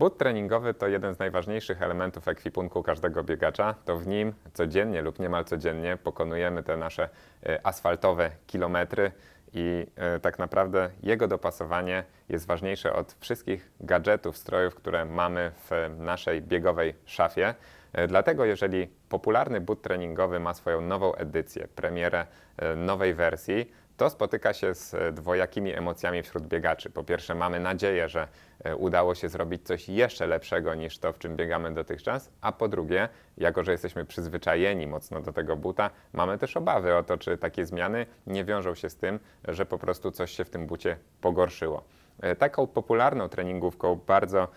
But treningowy to jeden z najważniejszych elementów ekwipunku każdego biegacza. To w nim codziennie lub niemal codziennie pokonujemy te nasze e, asfaltowe kilometry i e, tak naprawdę jego dopasowanie jest ważniejsze od wszystkich gadżetów, strojów, które mamy w naszej biegowej szafie. E, Dlatego jeżeli popularny but treningowy ma swoją nową edycję, premierę e, nowej wersji, to spotyka się z e, dwojakimi emocjami wśród biegaczy. Po pierwsze, mamy nadzieję, że udało się zrobić coś jeszcze lepszego niż to, w czym biegamy dotychczas, a po drugie, jako że jesteśmy przyzwyczajeni mocno do tego buta, mamy też obawy o to, czy takie zmiany nie wiążą się z tym, że po prostu coś się w tym bucie pogorszyło. Taką popularną treningówką, bardzo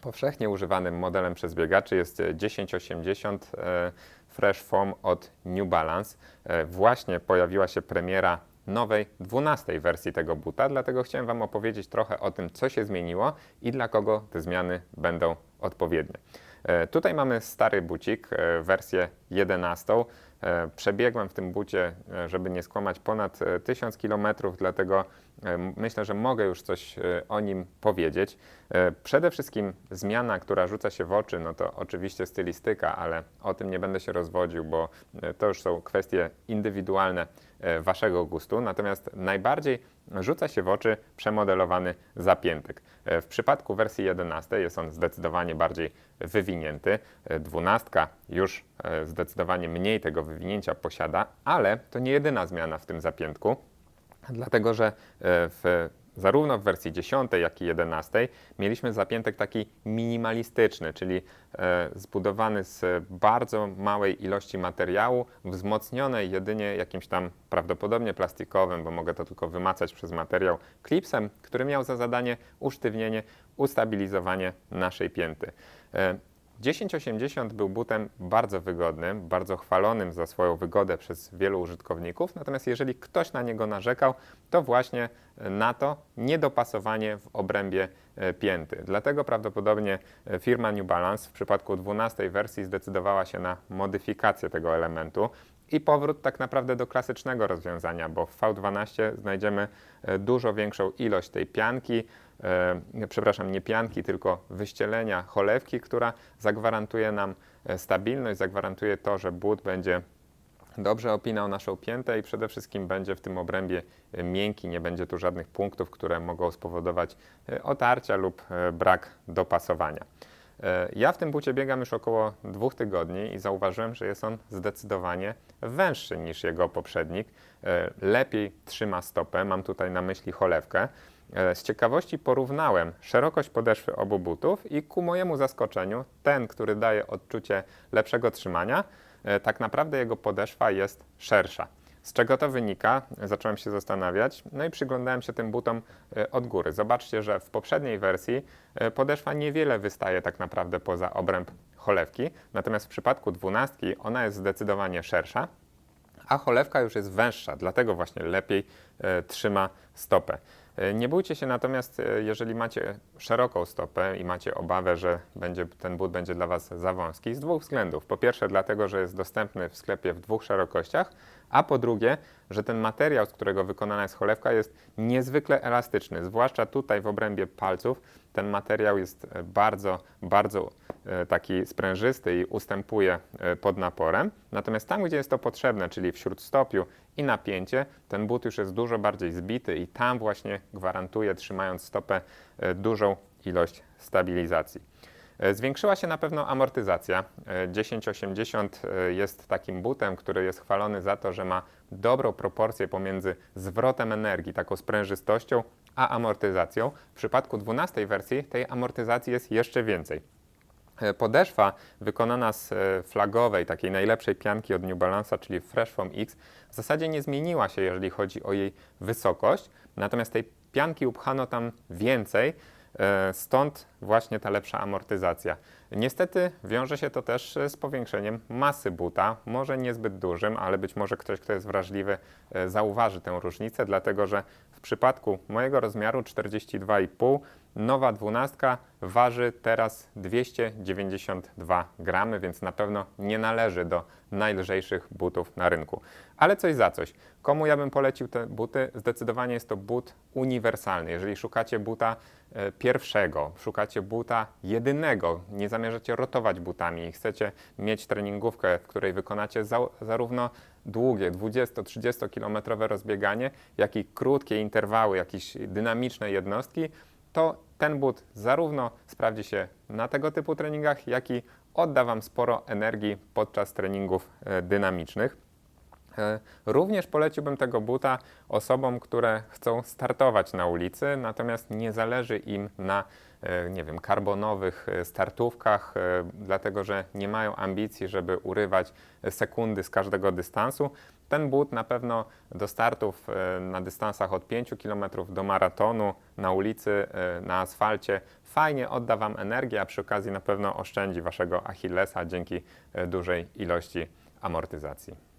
Powszechnie używanym modelem przez biegaczy jest e, 1080 e, Fresh Foam od New Balance. E, Właśnie pojawiła się premiera nowej, 12 wersji tego buta, dlatego chciałem Wam opowiedzieć trochę o tym, co się zmieniło i dla kogo te zmiany będą odpowiednie. E, Tutaj mamy stary bucik, e, wersję 11. E, Przebiegłem w tym bucie, żeby nie skłamać, ponad e, 1000 km, dlatego myślę, że mogę już coś o nim powiedzieć. Przede wszystkim zmiana, która rzuca się w oczy, no to oczywiście stylistyka, ale o tym nie będę się rozwodził, bo to już są kwestie indywidualne Waszego gustu. Natomiast najbardziej rzuca się w oczy przemodelowany zapiętek. E, W przypadku wersji 11 jest on zdecydowanie bardziej wywinięty. E, Dwunastka już e, zdecydowanie mniej tego wywinięcia posiada, ale to nie jedyna zmiana w tym zapiętku, dlatego że e, w, zarówno w wersji 10, jak i 11 mieliśmy zapiętek taki minimalistyczny, czyli e, zbudowany z bardzo małej ilości materiału, wzmocnionej jedynie jakimś tam prawdopodobnie plastikowym, bo mogę to tylko wymacać przez materiał, klipsem, który miał za zadanie usztywnienie, ustabilizowanie naszej pięty. E, 1080 był butem bardzo wygodnym, bardzo chwalonym za swoją wygodę przez wielu użytkowników, natomiast jeżeli ktoś na niego narzekał, to właśnie na to niedopasowanie w obrębie pięty. Dlatego prawdopodobnie e, firma New Balance w przypadku 12 wersji zdecydowała się na modyfikację tego elementu i powrót tak naprawdę do klasycznego rozwiązania, bo w V12 znajdziemy e, dużo większą ilość tej pianki, e, przepraszam, nie pianki, tylko wyścielenia cholewki, która zagwarantuje nam e, stabilność, zagwarantuje to, że but będzie dobrze opinał naszą piętę i przede wszystkim będzie w tym obrębie e, miękki, nie będzie tu żadnych punktów, które mogą spowodować e, otarcia lub e, brak dopasowania. Ja w tym bucie biegam już około dwóch tygodni i zauważyłem, że jest on zdecydowanie węższy niż jego poprzednik. Lepiej trzyma stopę, mam tutaj na myśli cholewkę. E, Z ciekawości porównałem szerokość podeszwy obu butów i ku mojemu zaskoczeniu ten, który daje odczucie lepszego trzymania, e, tak naprawdę jego podeszwa jest szersza. Z czego to wynika? Zacząłem się zastanawiać, no i przyglądałem się tym butom e, od góry. Zobaczcie, że w poprzedniej wersji podeszwa niewiele wystaje tak naprawdę poza obręb cholewki, natomiast w przypadku dwunastki ona jest zdecydowanie szersza, a cholewka już jest węższa, dlatego właśnie lepiej trzyma stopę. E, Nie bójcie się natomiast, e, jeżeli macie szeroką stopę i macie obawę, że będzie, ten but będzie dla Was za wąski, z dwóch względów. Po pierwsze, dlatego, że jest dostępny w sklepie w dwóch szerokościach, a po drugie, że ten materiał, z którego wykonana jest cholewka, jest niezwykle elastyczny, zwłaszcza tutaj w obrębie palców. Ten materiał jest e, bardzo, bardzo e, taki sprężysty i ustępuje e, pod naporem. Natomiast tam, gdzie jest to potrzebne, czyli w śródstopiu i napięcie, ten but już jest dużo bardziej zbity i tam właśnie gwarantuje, trzymając stopę, dużą ilość stabilizacji. E, Zwiększyła się na pewno amortyzacja. E, 1080 e, jest takim butem, który jest chwalony za to, że ma dobrą proporcję pomiędzy zwrotem energii, taką sprężystością, a amortyzacją. W przypadku 12 wersji tej amortyzacji jest jeszcze więcej. E, Podeszwa wykonana z e, flagowej, takiej najlepszej pianki od New Balance'a, czyli Fresh Foam X, w zasadzie nie zmieniła się, jeżeli chodzi o jej wysokość, natomiast tej pianki upchano tam więcej, e, stąd właśnie ta lepsza amortyzacja. Niestety wiąże się to też z powiększeniem masy buta, może niezbyt dużym, ale być może ktoś, kto jest wrażliwy, e, zauważy tę różnicę, dlatego że w przypadku mojego rozmiaru 42,5 Nowa dwunastka waży teraz 292 gramy, więc na pewno nie należy do najlżejszych butów na rynku. Ale coś za coś. Komu ja bym polecił te buty? Zdecydowanie jest to but uniwersalny. Jeżeli szukacie buta e, pierwszego, szukacie buta jedynego, nie zamierzacie rotować butami. Chcecie mieć treningówkę, w której wykonacie za, zarówno długie 20-30 kilometrowe rozbieganie, jak i krótkie interwały, jakieś dynamiczne jednostki, to ten but zarówno sprawdzi się na tego typu treningach, jak i odda Wam sporo energii podczas treningów e, dynamicznych. E, Również poleciłbym tego buta osobom, które chcą startować na ulicy, natomiast nie zależy im na, e, nie wiem, karbonowych e, startówkach, dlatego że nie mają ambicji, żeby urywać sekundy z każdego dystansu. Ten but na pewno do startów na dystansach od 5 km do maratonu na ulicy, na asfalcie fajnie odda Wam energię, a przy okazji na pewno oszczędzi Waszego Achillesa dzięki dużej ilości amortyzacji.